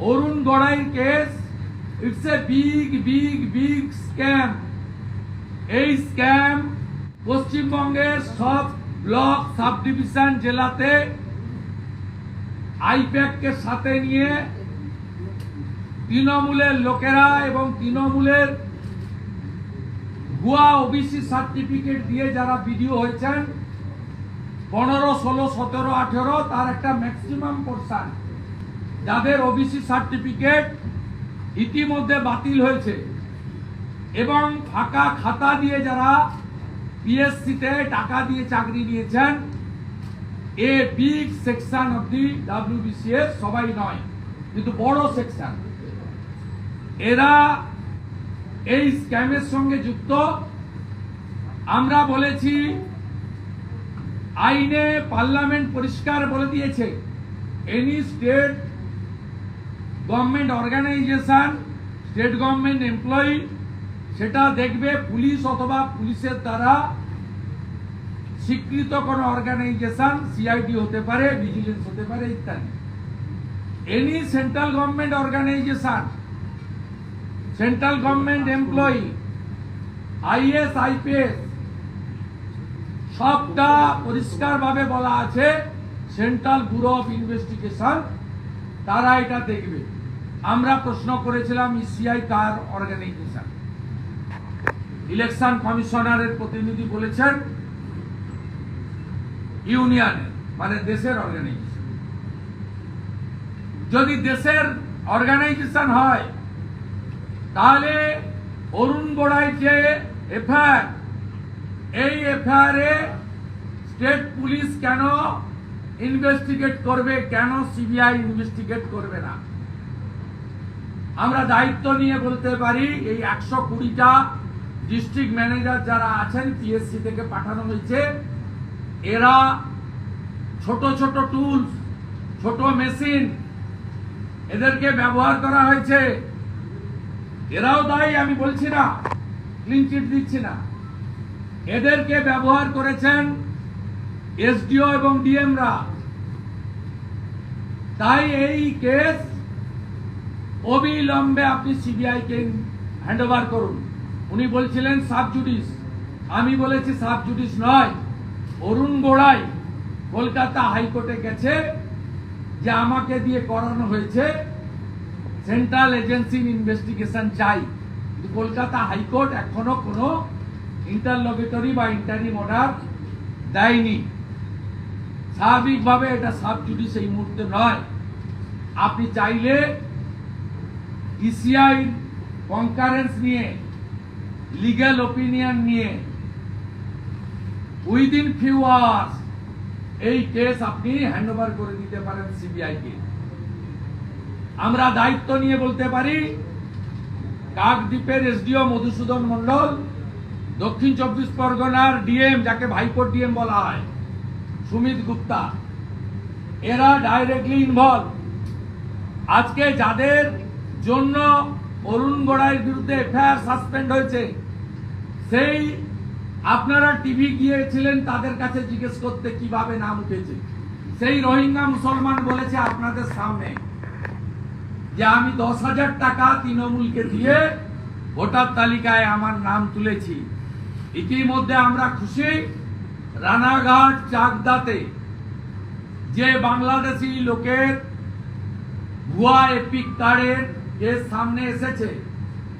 Arun গড়াইর case it's a big big big scam এই scam পশ্চিমবঙ্গের সব ব্লক সাব ডিভিশন জেলাতে আইপ্যাককে সাথে নিয়ে তৃণমূলের লোকেরা এবং তৃণমূলের ভুয়া ওবিসি সার্টিফিকেট দিয়ে যারা বিডিও হয়েছেন, পনেরো, ষোলো, সতেরো, আঠেরো, তার একটা ম্যাক্সিমাম পোর্শন যাদের ওবিসি সার্টিফিকেট ইতিমধ্যে বাতিল হয়েছে এবং ফাঁকা খাতা দিয়ে যারা পিএসসিতে টাকা দিয়ে চাকরি নিয়েছেন, a big section of the WBCS সবাই নয়, কিন্তু বড় সেকশন এরা এই স্ক্যামের সঙ্গে যুক্ত। আমরা বলেছি, আইনে পার্লামেন্ট পরিষ্কার বলে দিয়েছে any state government organisation state government employee সেটা দেখবে পুলিশ অথবা পুলিশের দ্বারা স্বীকৃত কোনো অর্গানাইজেশন সিআইডি হতে পারে ভিজিলেন্স হতে পারে ইত্যাদি। Any central government organisation central government employee IAS IPS সবটা পরিষ্কারভাবে বলা আছে সেন্ট্রাল ব্যুরো অফ ইনভেস্টিগেশন তারা এটা দেখবে। আমরা প্রশ্ন করেছিলাম ইসিআই কার অর্গানাইজেশন ইলেকশন কমিশনারের প্রতিনিধি বলেছেন ইউনিয়নের মানে দেশের অর্গানাইজেশন যদি দেশের অর্গানাইজেশন হয়, তাহলে অরুণ গোড়াই যে এফআইআর, এই এফআইআর এ স্টেট পুলিশ কেন ইনভেস্টিগেট করবে? কেন সিবিআই ইনভেস্টিগেট করবে না? আমরা দায়িত্ব নিয়ে বলতে পারি, এই একশো কুড়িটা ডিস্ট্রিক্ট ম্যানেজার যারা আছেন পিএসসি থেকে পাঠানো হয়েছে, এরা ছোট ছোট টুলস ছোট মেশিন এদেরকে ব্যবহার করা হয়েছে। এরাও দায়ী, আমি বলছি না ক্লিন চিট দিচ্ছি না। এদেরকে ব্যবহার করেছেন এসডিও এবং ডিএমরা তাই এই কেস অবিলম্বে আপনি সিবিআই কে হ্যান্ড ওভার করুন। উনি বলছিলেন, সাব জুডিস। আমি বলেছি, সাব জুডিস নয়। অরুণ গোড়াই কলকাতা হাইকোর্টে গেছে, যে আমাকে দিয়ে করানো হয়েছে। সেন্ট্রাল এজেন্সি ইনভেস্টিগেশন চাই। কলকাতা হাইকোর্ট এখনও কোনো ইন্টারলগেটরি বা ইন্টারিম অর্ডার দেয়নি। স্বাভাবিকভাবে এটা সাব জুডিস এই মুহূর্তে নয়। আপনি চাইলে ইসিআই কনকারেন্স নিয়ে লিগ্যাল ওপিনিয়ন নিয়ে উইদিন ফিউ আওয়ার্স এই কেস আপনি হ্যান্ড করে দিতে পারেন সিবিআই কে। আমরা দায়িত্ব নিয়ে বলতে পারি, কাকদ্বীপের এসডিও মধুসূদন মন্ডল দক্ষিণ চব্বিশ পরগনার ডিএম যাকে ভাইপোর ডিএম বলা হয়, সুমিত গুপ্তা। এরা ডাইরেক্টলি ইনভলভ আজকে যাদের জন্য অরুণ গোড়াইয়ের বিরুদ্ধে এফআইআর সাসপেন্ড হয়েছে। সেই আপনারা টিভি গিয়েছিলেন, তাদের কাছে জিজ্ঞেস করতে কীভাবে নাম উঠেছে। সেই রোহিঙ্গা মুসলমান বলেছে আপনাদের সামনে যে আমি দশ হাজার টাকা তৃণমূলকে দিয়ে ভোটার তালিকায় আমার নাম তুলেছি। ইতিমধ্যে আমরা খুশি, রানাঘাট চাকদাতে যে বাংলাদেশি লোকের ভুয়া এপিক কার্ডের কেস সামনে এসেছে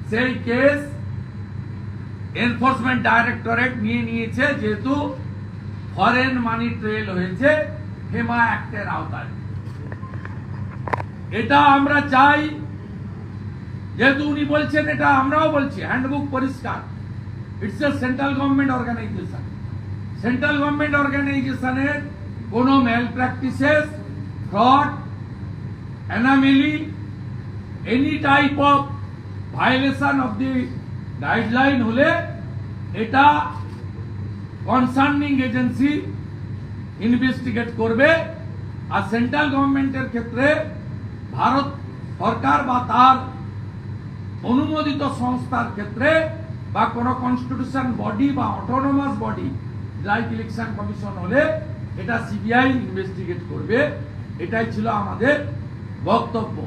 সেই কেস এনফোর্সমেন্ট ডাইরেক্টরেট নিয়ে নিয়েছে যেহেতু ফরেন মানি ট্রেল হয়েছে হেমা অ্যাক্টের আওতায় এটা আমরা চাই যেহেতু উনি বলছেন এটা আমরাও বলছি হ্যান্ডবুক পরিষ্কার it's a central government organisation central government অর্গানাইজেশনের কোনো malpractices fraud anomaly any type of violation of the guideline হলে এটা কনসার্নিং এজেন্সি ইনভেস্টিগেট করবে। আর সেন্ট্রাল গভর্নমেন্টের ক্ষেত্রে ভারত সরকার বা তার অনুমোদিত সংস্থার ক্ষেত্রে বা কোনো কনস্টিটিউশন বডি বা autonomous body like election commission হলে এটা সিবিআই ইনভেস্টিগেট করবে। এটাই ছিল আমাদের বক্তব্য।